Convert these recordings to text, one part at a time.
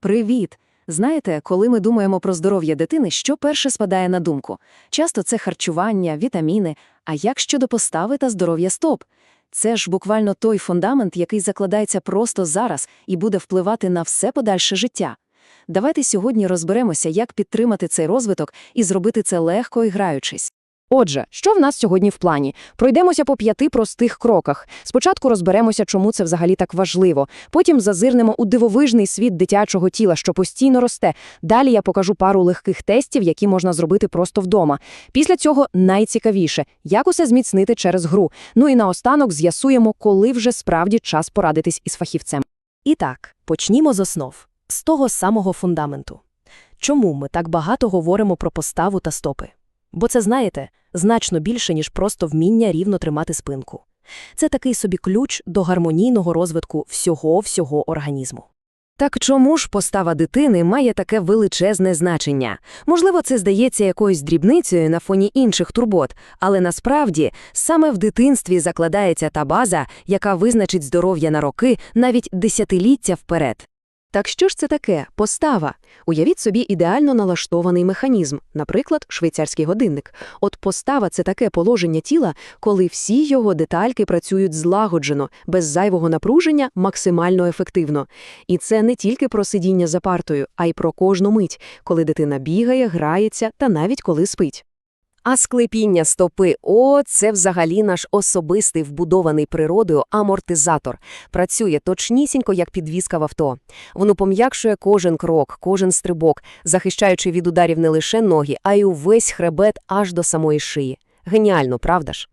Привіт! Знаєте, коли ми думаємо про здоров'я дитини, що перше спадає на думку? Часто це харчування, вітаміни, а як щодо постави та здоров'я стоп? Це ж буквально той фундамент, який закладається просто зараз і буде впливати на все подальше життя. Давайте сьогодні розберемося, як підтримати цей розвиток і зробити це легко і граючись. Отже, що в нас сьогодні в плані? Пройдемося по п'яти простих кроках. Спочатку розберемося, чому це взагалі так важливо. Потім зазирнемо у дивовижний світ дитячого тіла, що постійно росте. Далі я покажу пару легких тестів, які можна зробити просто вдома. Після цього найцікавіше як усе зміцнити через гру. Ну і наостанок з'ясуємо, коли вже справді час порадитись із фахівцем. І так, почнімо з основ, з того самого фундаменту. Чому ми так багато говоримо про поставу та стопи? Бо це, знаєте, значно більше, ніж просто вміння рівно тримати спинку. Це такий собі ключ до гармонійного розвитку всього-всього організму. Так чому ж постава дитини має таке величезне значення? Можливо, це здається якоюсь дрібницею на фоні інших турбот, але насправді саме в дитинстві закладається та база, яка визначить здоров'я на роки навіть десятиліття вперед. Так що ж це таке постава? Уявіть собі ідеально налаштований механізм, наприклад, швейцарський годинник. От постава це таке положення тіла, коли всі його детальки працюють злагоджено, без зайвого напруження, максимально ефективно. І це не тільки про сидіння за партою, а й про кожну мить, коли дитина бігає, грається та навіть коли спить. А склепіння стопи – о, це взагалі наш особистий вбудований природою амортизатор. Працює точнісінько, як підвіска в авто. Воно пом'якшує кожен крок, кожен стрибок, захищаючи від ударів не лише ноги, а й увесь хребет аж до самої шиї. Геніально, правда ж?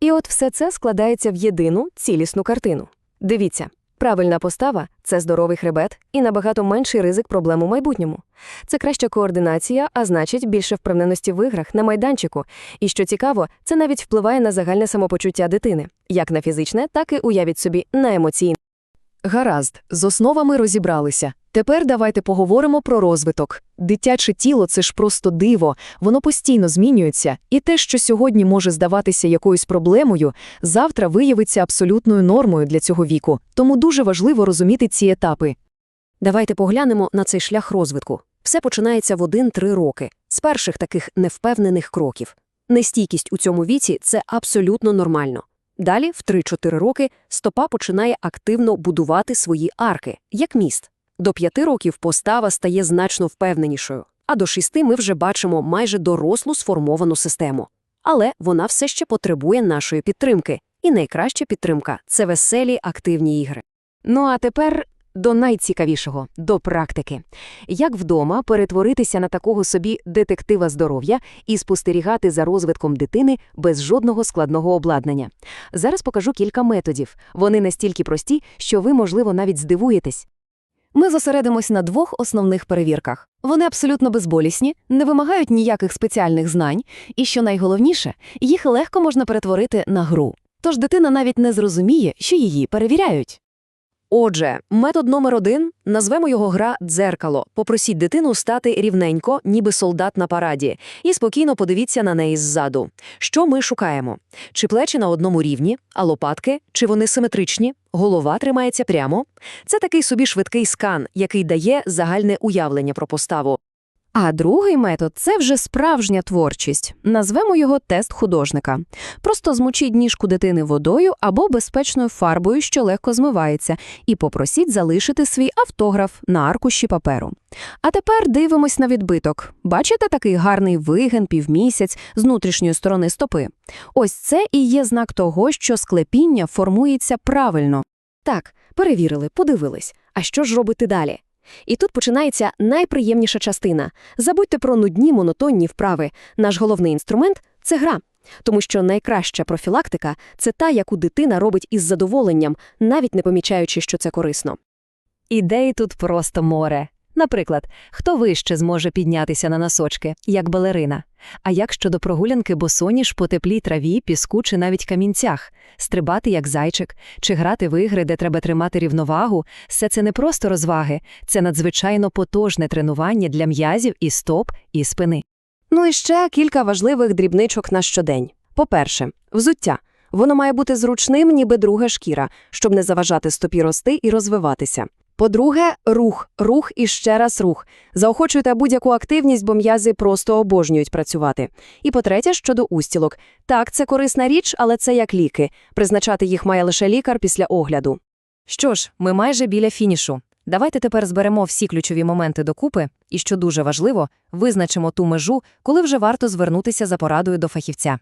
І от все це складається в єдину цілісну картину. Дивіться. Правильна постава це здоровий хребет і набагато менший ризик проблем у майбутньому. Це краща координація, а значить, більше впевненості в іграх на майданчику. І що цікаво, це навіть впливає на загальне самопочуття дитини, як на фізичне, так і уявіть собі на емоційне. Гаразд, з основами розібралися. Тепер давайте поговоримо про розвиток. Дитяче тіло це ж просто диво, воно постійно змінюється, і те, що сьогодні може здаватися якоюсь проблемою, завтра виявиться абсолютною нормою для цього віку. Тому дуже важливо розуміти ці етапи. Давайте поглянемо на цей шлях розвитку. Все починається в 1-3 роки, з перших таких невпевнених кроків. Нестійкість у цьому віці це абсолютно нормально. Далі, в 3-4 роки, стопа починає активно будувати свої арки, як міст. До 5 років постава стає значно впевненішою, а до 6 ми вже бачимо майже дорослу сформовану систему. Але вона все ще потребує нашої підтримки. І найкраща підтримка – це веселі активні ігри. Ну а тепер до найцікавішого – до практики. Як вдома перетворитися на такого собі детектива здоров'я і спостерігати за розвитком дитини без жодного складного обладнання. Зараз покажу кілька методів. Вони настільки прості, що ви, можливо, навіть здивуєтесь. Ми зосередимось на двох основних перевірках. Вони абсолютно безболісні, не вимагають ніяких спеціальних знань, і, що найголовніше, їх легко можна перетворити на гру. Тож дитина навіть не зрозуміє, що її перевіряють. Отже, метод номер один – назвемо його гра «дзеркало». Попросіть дитину стати рівненько, ніби солдат на параді, і спокійно подивіться на неї ззаду. Що ми шукаємо? Чи плечі на одному рівні, а лопатки? Чи вони симетричні? Голова тримається прямо? Це такий собі швидкий скан, який дає загальне уявлення про поставу. А другий метод – це вже справжня творчість. Назвемо його тест художника. Просто змочіть ніжку дитини водою або безпечною фарбою, що легко змивається, і попросіть залишити свій автограф на аркуші паперу. А тепер дивимось на відбиток. Бачите такий гарний вигин півмісяць з внутрішньої сторони стопи? Ось це і є знак того, що склепіння формується правильно. Так, перевірили, подивились. А що ж робити далі? І тут починається найприємніша частина. Забудьте про нудні монотонні вправи. Наш головний інструмент це гра. Тому що найкраща профілактика це та, яку дитина робить із задоволенням, навіть не помічаючи, що це корисно. Ідей тут просто море. Наприклад, хто вище зможе піднятися на носочки, як балерина? А як щодо прогулянки босоніж по теплій траві, піску чи навіть камінцях, стрибати як зайчик, чи грати в ігри, де треба тримати рівновагу, все це не просто розваги, це надзвичайно потужне тренування для м'язів і стоп, і спини. Ну і ще кілька важливих дрібничок на щодень. По-перше, взуття. Воно має бути зручним, ніби друга шкіра, щоб не заважати стопі рости і розвиватися. По-друге, рух, рух і ще раз рух. Заохочуйте будь-яку активність, бо м'язи просто обожнюють працювати. І по-третє, щодо устілок. Так, це корисна річ, але це як ліки. Призначати їх має лише лікар після огляду. Що ж, ми майже біля фінішу. Давайте тепер зберемо всі ключові моменти докупи і, що дуже важливо, визначимо ту межу, коли вже варто звернутися за порадою до фахівця.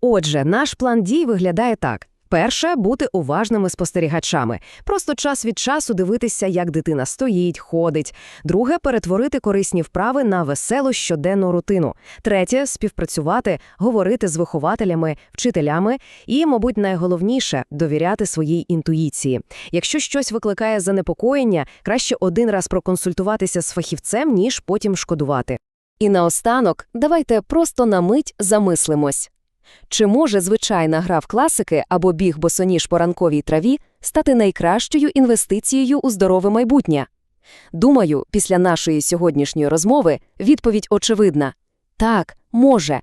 Отже, наш план дій виглядає так. Перше – бути уважними спостерігачами. Просто час від часу дивитися, як дитина стоїть, ходить. Друге – перетворити корисні вправи на веселу щоденну рутину. Третє – співпрацювати, говорити з вихователями, вчителями і, мабуть, найголовніше – довіряти своїй інтуїції. Якщо щось викликає занепокоєння, краще один раз проконсультуватися з фахівцем, ніж потім шкодувати. І наостанок, давайте просто на мить замислимось. Чи може звичайна гра в класики або біг босоніж по ранковій траві стати найкращою інвестицією у здорове майбутнє? Думаю, після нашої сьогоднішньої розмови відповідь очевидна – так, може.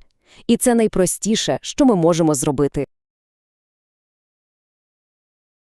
І це найпростіше, що ми можемо зробити.